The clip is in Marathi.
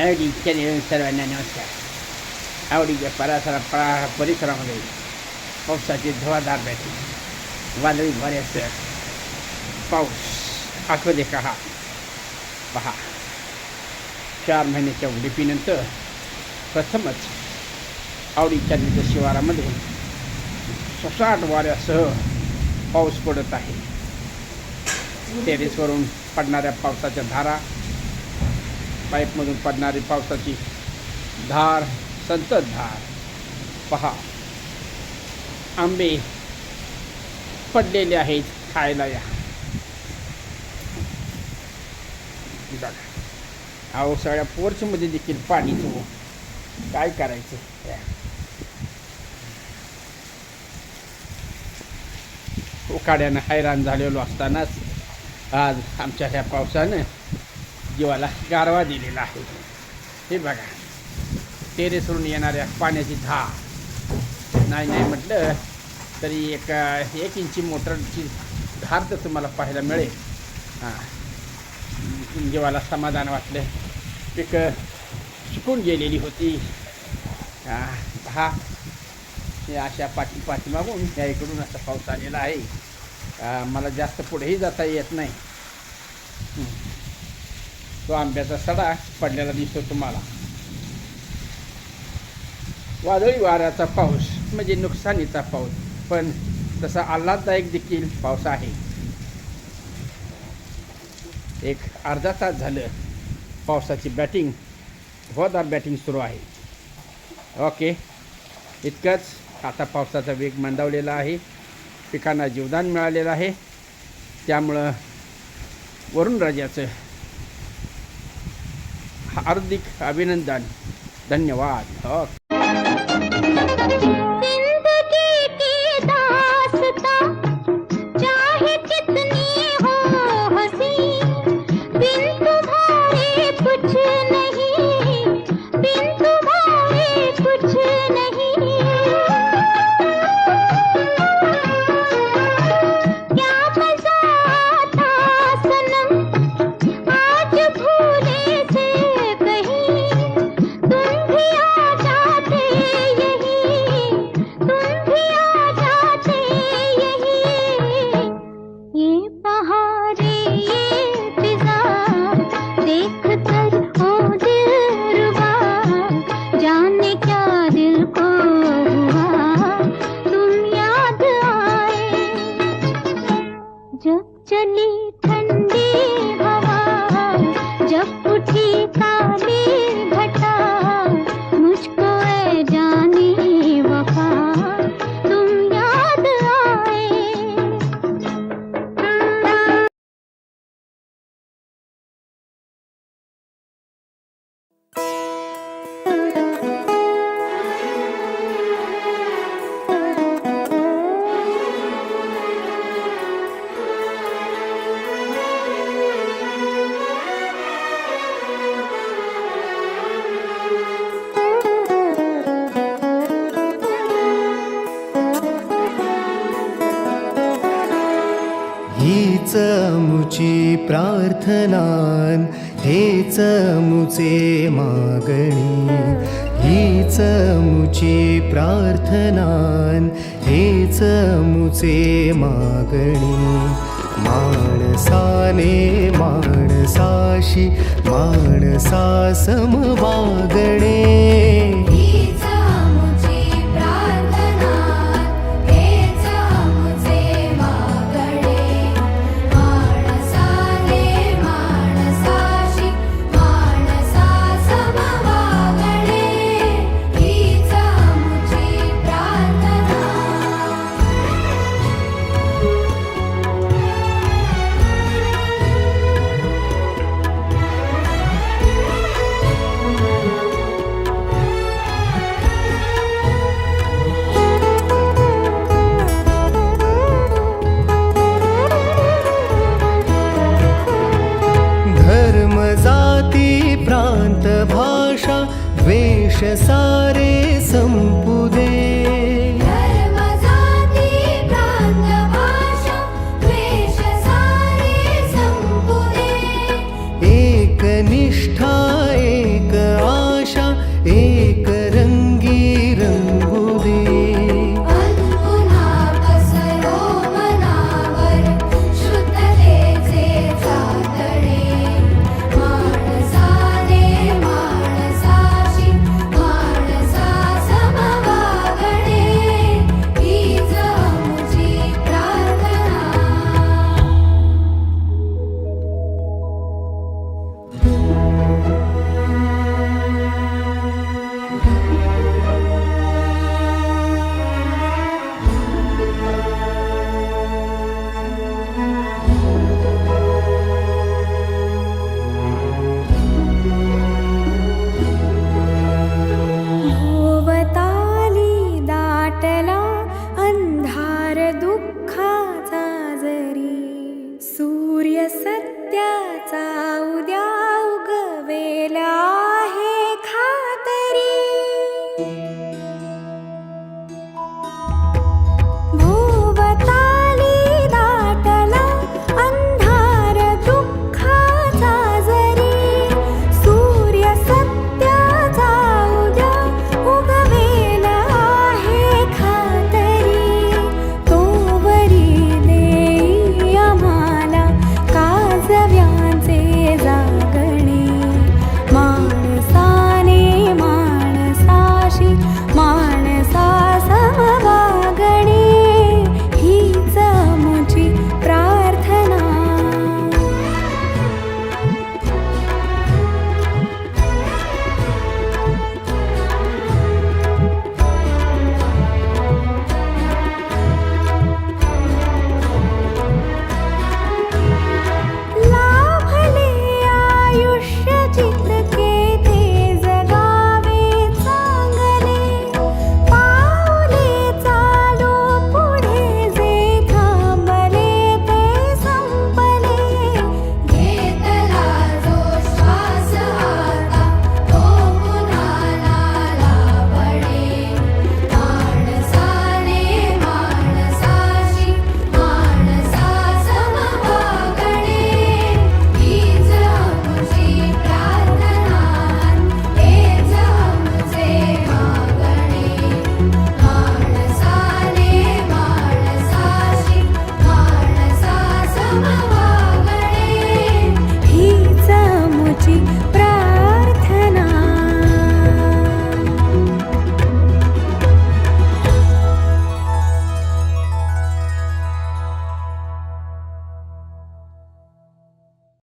आवडीच्या निरोगी सर्वांना नमस्कार आवडीच्या परासरा परा परिसरामध्ये पावसाची धुवाधार बॅटिंग वादळी बऱ्याच पाऊस आखो का हा पहा चार महिन्याच्या उडीपीनंतर प्रथमच आवडीच्या निज शिवारामध्ये ससाट वाऱ्यासह पाऊस पडत आहे टेरेसवरून पडणाऱ्या पावसाच्या धारा पाईपमधून पडणारी पावसाची धार संततधार पहा आंबे पडलेले आहेत खायला या. बघा अहो सगळ्या पोर्चमध्ये देखील पाणी तो हो. काय करायचं? उकाड्यानं हैराण झालेलो असतानाच आज आमच्या ह्या पावसानं जीवाला गारवा दिलेला आहे. हे बघा. टेरेसवरून येणाऱ्या पाण्याची धार. नाही नाही म्हटलं तरी एक एक इंची मोटरची धार तर तुम्हाला पाहायला मिळेल. हां. जीवाला समाधान वाटलं. पिकं शिकून गेलेली होती. हां. हा हे अशा पाठी पाठीमागून त्या इकडून असा पाऊस आलेला आहे. मला जास्त पुढेही जाता येत नाही. तो आंब्याचा सडा पडलेला दिसतो तुम्हाला. वादळी वाऱ्याचा पाऊस म्हणजे नुकसानीचा पाऊस पण तसा आल्हाददायक देखील पाऊस आहे. एक अर्धा तास झालं पावसाची बॅटिंग होदार बॅटिंग सुरू आहे. ओके इतकंच. आता पावसाचा वेग मंदावलेला आहे. पिकांना जीवदान मिळालेलं आहे. त्यामुळं वरुणराजाचं हार्दिक अभिनंदन धन्यवाद प्रार्थनान हेच मुचे मागणी हीच चमुची प्रार्थनान हेच मुचे मागणी. माणसाने माणसाशी माणसा समवागणे द्वेष सारे